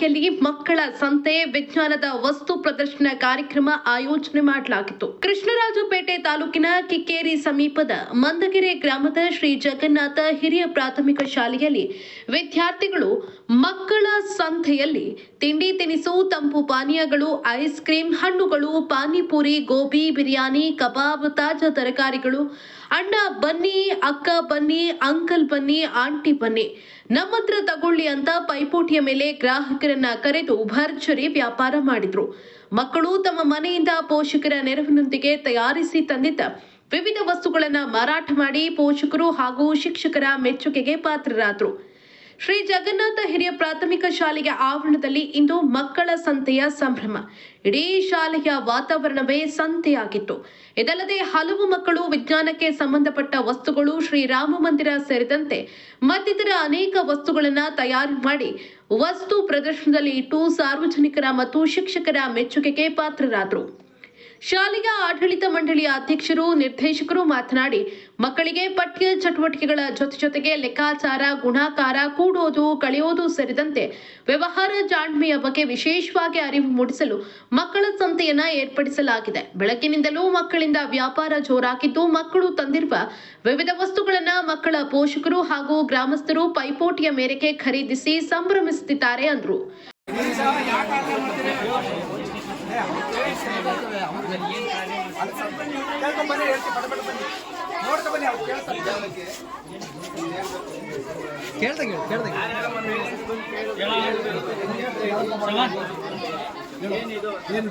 ಶಾಲೆಯಲ್ಲಿ ಮಕ್ಕಳ ಸಂತೆ, ವಿಜ್ಞಾನದ ವಸ್ತು ಪ್ರದರ್ಶನ ಕಾರ್ಯಕ್ರಮ ಆಯೋಜನೆ ಮಾಡಲಾಗಿತ್ತು. ಕೃಷ್ಣರಾಜಪೇಟೆ ತಾಲೂಕಿನ ಕಿಕ್ಕೇರಿ ಸಮೀಪದ ಮಂದಗೆರೆ ಗ್ರಾಮದ ಶ್ರೀ ಜಗನ್ನಾಥ ಹಿರಿಯ ಪ್ರಾಥಮಿಕ ಶಾಲೆಯಲ್ಲಿ ವಿದ್ಯಾರ್ಥಿಗಳು ಮಕ್ಕಳ ಸಂತೆಯಲ್ಲಿ ತಿಂಡಿ ತಿನಿಸು, ತಂಪು ಪಾನೀಯಗಳು, ಐಸ್ ಕ್ರೀಮ್ ಹಣ್ಣುಗಳು, ಪಾನಿಪುರಿ, ಗೋಬಿ, ಬಿರಿಯಾನಿ, ಕಬಾಬ್, ತಾಜಾ ತರಕಾರಿಗಳು, ಅಣ್ಣ ಬನ್ನಿ, ಅಕ್ಕ ಬನ್ನಿ, ಅಂಕಲ್ ಬನ್ನಿ, ಆಂಟಿ ಬನ್ನಿ. ನಮ್ಮತ್ರ ತಗೊಳ್ಳಿ ಅಂತ ಪೈಪೋಟಿಯ ಮೇಲೆ ಗ್ರಾಹಕರನ್ನ ಕರೆದು ಭರ್ಜರಿ ವ್ಯಾಪಾರ ಮಾಡಿದ್ರು. ಮಕ್ಕಳು ತಮ್ಮ ಮನೆಯಿಂದ ಪೋಷಕರ ನೆರವಿನೊಂದಿಗೆ ತಯಾರಿಸಿ ತಂದಿದ್ದ ವಿವಿಧ ವಸ್ತುಗಳನ್ನ ಮಾರಾಟ ಮಾಡಿ ಪೋಷಕರು ಹಾಗೂ ಶಿಕ್ಷಕರ ಮೆಚ್ಚುಗೆಗೆ ಪಾತ್ರರಾದರು. ಶ್ರೀ ಜಗನ್ನಾಥ ಹಿರಿಯ ಪ್ರಾಥಮಿಕ ಶಾಲೆಯ ಆವರಣದಲ್ಲಿ ಇಂದು ಮಕ್ಕಳ ಸಂತೆಯ ಸಂಭ್ರಮ. ಇಡೀ ಶಾಲೆಯ ವಾತಾವರಣವೇ ಸಂತೆಯಾಗಿತ್ತು. ಇದಲ್ಲದೆ ಹಲವು ಮಕ್ಕಳು ವಿಜ್ಞಾನಕ್ಕೆ ಸಂಬಂಧಪಟ್ಟ ವಸ್ತುಗಳು ಶ್ರೀರಾಮ ಮಂದಿರ ಸೇರಿದಂತೆ ಮತ್ತಿತರ ಅನೇಕ ವಸ್ತುಗಳನ್ನು ತಯಾರು ಮಾಡಿ ವಸ್ತು ಪ್ರದರ್ಶನದಲ್ಲಿ ಇಟ್ಟು ಸಾರ್ವಜನಿಕರ ಮತ್ತು ಶಿಕ್ಷಕರ ಮೆಚ್ಚುಗೆಗೆ ಪಾತ್ರರಾದರು. ಶಾಲೆಯ ಆಡಳಿತ ಮಂಡಳಿಯ ಅಧ್ಯಕ್ಷರು, ನಿರ್ದೇಶಕರು ಮಾತನಾಡಿ, ಮಕ್ಕಳಿಗೆ ಪಠ್ಯ ಚಟುವಟಿಕೆಗಳ ಜೊತೆ ಜೊತೆಗೆ ಲೆಕ್ಕಾಚಾರ, ಗುಣಾಕಾರ, ಕೂಡೋದು, ಕಳೆಯೋದು ಸೇರಿದಂತೆ ವ್ಯವಹಾರ ಜಾಣ್ಮೆಯ ಬಗ್ಗೆ ವಿಶೇಷವಾಗಿ ಅರಿವು ಮೂಡಿಸಲು ಮಕ್ಕಳ ಸಂತೆಯನ್ನ ಏರ್ಪಡಿಸಲಾಗಿದೆ. ಬೆಳಗ್ಗಿನಿಂದಲೂ ಮಕ್ಕಳಿಂದ ವ್ಯಾಪಾರ ಜೋರಾಗಿದ್ದು, ಮಕ್ಕಳು ತಂದಿರುವ ವಿವಿಧ ವಸ್ತುಗಳನ್ನು ಮಕ್ಕಳ ಪೋಷಕರು ಹಾಗೂ ಗ್ರಾಮಸ್ಥರು ಪೈಪೋಟಿಯ ಮೇರೆಗೆ ಖರೀದಿಸಿ ಸಂಭ್ರಮಿಸುತ್ತಿದ್ದಾರೆ ಅಂದ್ರು. ಕೇಳ್ಕೊಂಬನ್ನಿ ಹೇಳ್ತೀನಿ ಪಟ ಪಟ ಬನ್ನಿ ನೋಡ್ಕೊ ಬನ್ನಿ ಅವ್ರು ಕೇಳ್ತಾರೆ ಕೇಳ್ದಾಗ ಹೇಳು ಕೇಳ್ದಾಗ ಏನು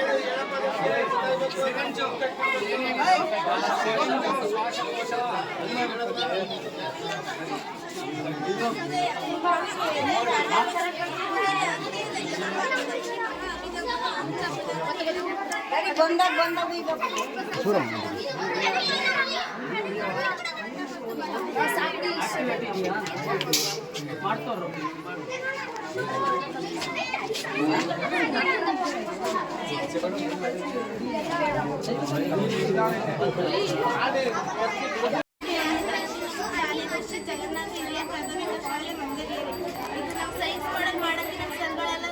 ಬಂದಾಗ ಬಂದಾಗ ಈಗ ವರ್ಷ ಜಗನ್ನಾಥ ಹಿರಿಯ ಪ್ರಾಥಮಿಕ ಶಾಲೆ ಮಂಗೇರಿ ಇದು ನಾವು ಸೈನ್ಸ್ ಮಾಡಲ್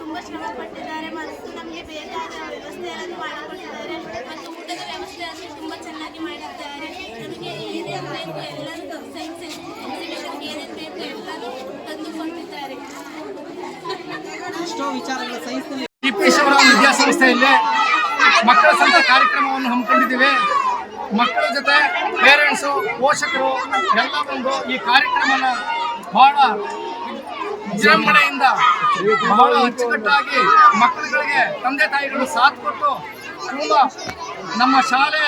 ನಮ್ಮ ಶ್ರಮ ಪಟ್ಟಿದ್ದಾರೆ ಮತ್ತು ನಮಗೆ ಬೇಕಾದ ವ್ಯವಸ್ಥೆಯನ್ನು ಮಾಡಿಕೊಟ್ಟಿದ್ದಾರೆ. ಮತ್ತು ಊಟದ ವ್ಯವಸ್ಥೆ ಅಂದರೆ ತುಂಬ ಚೆನ್ನಾಗಿ ಮಾಡಿದ್ದಾರೆ. ನಮಗೆ ಬೇಕು ಎಲ್ಲರೂ ಸೈನ್ಸ್ ಎಕ್ಸಿಬಿಷನ್ಗೆ ಏನೇನು ಬೇಕು ಎಲ್ಲನೂ ತಂದು ಕೊಟ್ಟಿದ್ದಾರೆ ಎಷ್ಟೋ ವಿಚಾರಗಳ ಶಿವರಾಮ್ ವಿದ್ಯಾಸಂಸ್ಥೆಯಲ್ಲಿ ಮಕ್ಕಳ ಸಂತ ಕಾರ್ಯಕ್ರಮವನ್ನು ಹಮ್ಮಿಕೊಂಡಿದ್ದೀವಿ. ಮಕ್ಕಳ ಜೊತೆ ಪೇರೆಂಟ್ಸು ಪೋಷಕರು ಎಲ್ಲ ಬಂದು ಈ ಕಾರ್ಯಕ್ರಮನ ಬಹಳ ವಿಜೃಂಭಣೆಯಿಂದ ಬಹಳ ಅಚ್ಚುಕಟ್ಟಾಗಿ ಮಕ್ಕಳುಗಳಿಗೆ ತಂದೆ ತಾಯಿಗಳು ಸಾಥ್ ಕೊಟ್ಟು ತುಂಬ ನಮ್ಮ ಶಾಲೆ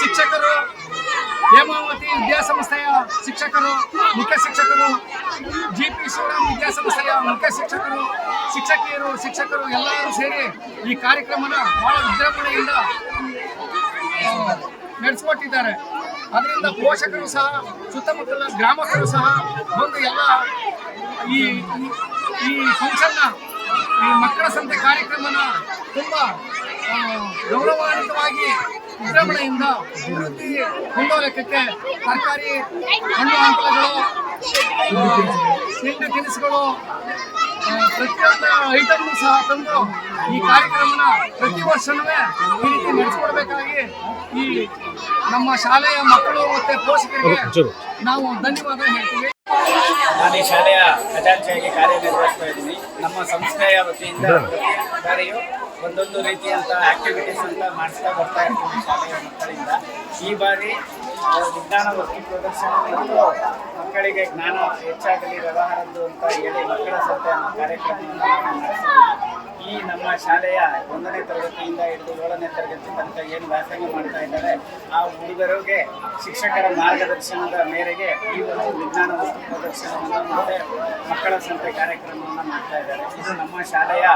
ಶಿಕ್ಷಕರು, ಹೇಮಾವತಿ ವಿದ್ಯಾಸಂಸ್ಥೆಯ ಶಿಕ್ಷಕರು, ಮುಖ್ಯ ಶಿಕ್ಷಕರು, ಜಿ ಪಿ ಶಿವರಾಮ್ ವಿದ್ಯಾಸಂಸ್ಥೆಯ ಮುಖ್ಯ ಶಿಕ್ಷಕರು ಶಿಕ್ಷಕಿಯರು, ಶಿಕ್ಷಕರು ಎಲ್ಲರೂ ಸೇರಿ ಈ ಕಾರ್ಯಕ್ರಮನ ಬಹಳ ವಿಜೃಂಭಣೆಯಿಂದ ನಡೆಸ್ಕೊಟ್ಟಿದ್ದಾರೆ. ಅದರಿಂದ ಪೋಷಕರು ಸಹ, ಸುತ್ತಮುತ್ತಲ ಗ್ರಾಮಸ್ಥರು ಸಹ ಬಂದು ಎಲ್ಲ ಈ, ಈ- ಫಂಕ್ಷನ್ನ ಈ ಮಕ್ಕಳ ಸಂತೆ ಕಾರ್ಯಕ್ರಮನ ತುಂಬ ಗೌರವಾನ್ವಿತವಾಗಿ ವಿಜೃಂಭಣೆಯಿಂದ ಅಭಿವೃದ್ಧಿ ಲೆಕ್ಕಕ್ಕೆ ತರಕಾರಿ, ಹಣ್ಣು ಹಂಪಲುಗಳು ತಿಂಡಿ ತಿನಿಸುಗಳು ಪ್ರತಿಯೊಂದು ಐಟಮ್ ಸಹ ತಂದು ಈ ಕಾರ್ಯಕ್ರಮನ ಪ್ರತಿ ವರ್ಷನೂ ಈ ರೀತಿ ನಡೆಸ್ಕೊಡ್ಬೇಕಾಗಿ ಈ ನಮ್ಮ ಶಾಲೆಯ ಮಕ್ಕಳು ಮತ್ತು ಪೋಷಕರಿಗೆ ನಾವು ಧನ್ಯವಾದ ಹೇಳ್ತೀವಿ. ನಾನು ಈ ಶಾಲೆಯ ಖಜಾಂಚಿಯಾಗಿ ಕಾರ್ಯನಿರ್ವಹಿಸ್ತಾ ಇದ್ದೀನಿ. ನಮ್ಮ ಸಂಸ್ಥೆಯ ವತಿಯಿಂದ ಕಾರ್ಯವು ಒಂದೊಂದು ರೀತಿಯಂಥ ಆಕ್ಟಿವಿಟೀಸ್ ಅಂತ ಮಾಡಿಸ್ತಾ ಬರ್ತಾ ಇರ್ತೀವಿ ಶಾಲೆಯ ಮಕ್ಕಳಿಂದ. ಈ ಬಾರಿ ವಿಜ್ಞಾನ ವಸ್ತು ಪ್ರದರ್ಶನ ಮಕ್ಕಳಿಗೆ ಜ್ಞಾನ ಹೆಚ್ಚಾಗಲಿ, ವ್ಯವಹಾರದ್ದು ಅಂತ ಹೇಳಿ ಮಕ್ಕಳ ಸಂತೆ ಅನ್ನೋ ಕಾರ್ಯಕ್ರಮವನ್ನು ಈ ನಮ್ಮ ಶಾಲೆಯ ಒಂದನೇ ತರಗತಿಯಿಂದ ಹಿಡಿದು ಏಳನೇ ತರಗತಿ ತನಕ ಏನು ವ್ಯಾಸಂಗ ಮಾಡ್ತಾ ಇದ್ದಾರೆ, ಆ ಹುಡುಗರಿಗೆ, ಶಿಕ್ಷಕರ ಮಾರ್ಗದರ್ಶನದ ಮೇರೆಗೆ ಈ ಒಂದು ವಿಜ್ಞಾನ ವಸ್ತು ಪ್ರದರ್ಶನವನ್ನು ಮತ್ತೆ ಮಕ್ಕಳ ಸಂತೆ ಕಾರ್ಯಕ್ರಮವನ್ನು ಮಾಡ್ತಾ ಇದ್ದಾರೆ. ಇದು ನಮ್ಮ ಶಾಲೆಯ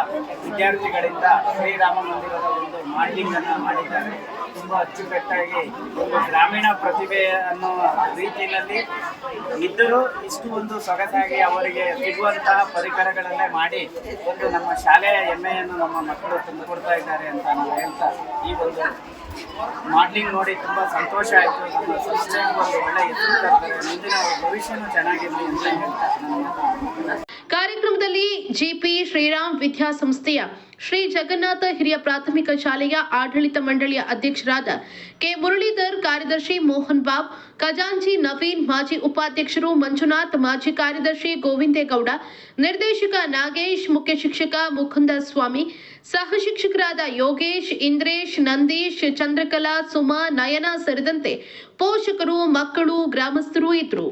ವಿದ್ಯಾರ್ಥಿಗಳಿಂದ ಶ್ರೀರಾಮ ಮಂದಿರದ ಒಂದು ಮಾಡ್ಲಿಂಗ್ ಅನ್ನ ಮಾಡಿದ್ದಾರೆ. ತುಂಬಾ ಅಚ್ಚುಕಟ್ಟಾಗಿ ಒಂದು ಗ್ರಾಮೀಣ ಪ್ರತಿಭೆ ಅನ್ನೋ ರೀತಿಯಲ್ಲಿ ಇದ್ದರೂ ಇಷ್ಟು ಒಂದು ಸೊಗಸಾಗಿ ಅವರಿಗೆ ಸಿಗುವಂತಹ ಪರಿಕರಗಳನ್ನೇ ಮಾಡಿ ಒಂದು ನಮ್ಮ ಶಾಲೆಯ ಹೆಮ್ಮೆಯನ್ನು ನಮ್ಮ ಮಕ್ಕಳು ತುಂಬಿಕೊಡ್ತಾ ಇದ್ದಾರೆ ಅಂತ ನಾವು ಹೇಳ್ತಾ ಈ ಒಂದು ಮಾಡ್ಲಿಂಗ್ ನೋಡಿ ತುಂಬ ಸಂತೋಷ ಆಯಿತು. ನಮ್ಮ ಸಂಸ್ಥೆಗೆ ಒಂದು ಒಳ್ಳೆ ಹೆಸರು ತರ್ತಾರೆ ಮುಂದಿನ ಭವಿಷ್ಯನೂ ಚೆನ್ನಾಗಿರಲಿ ಅಂತ ಹೇಳ್ತಾ ಕಾರ್ಯಕ್ರಮದಲ್ಲಿ ಜಿಪಿ ಶ್ರೀರಾಮ್ ವಿದ್ಯಾಸಂಸ್ಥೆಯ ಶ್ರೀ ಜಗನ್ನಾಥ ಹಿರಿಯ ಪ್ರಾಥಮಿಕ ಶಾಲೆಯ ಆಡಳಿತ ಮಂಡಳಿಯ ಅಧ್ಯಕ್ಷರಾದ ಕೆ ಮುರಳೀಧರ್, ಕಾರ್ಯದರ್ಶಿ ಮೋಹನ್ ಬಾಬ್, ಖಜಾಂಚಿ ನವೀನ್, ಮಾಜಿ ಉಪಾಧ್ಯಕ್ಷರು ಮಂಜುನಾಥ್, ಮಾಜಿ ಕಾರ್ಯದರ್ಶಿ ಗೋವಿಂದೇಗೌಡ, ನಿರ್ದೇಶಕ ನಾಗೇಶ್, ಮುಖ್ಯ ಶಿಕ್ಷಕ ಮುಕುಂದ ಸ್ವಾಮಿ, ಸಹ ಶಿಕ್ಷಕರಾದ ಯೋಗೇಶ್, ಇಂದ್ರೇಶ್, ನಂದೀಶ್, ಚಂದ್ರಕಲಾ, ಸುಮಾ, ನಯನ ಸೇರಿದಂತೆ ಪೋಷಕರು, ಮಕ್ಕಳು, ಗ್ರಾಮಸ್ಥರು ಇದ್ರು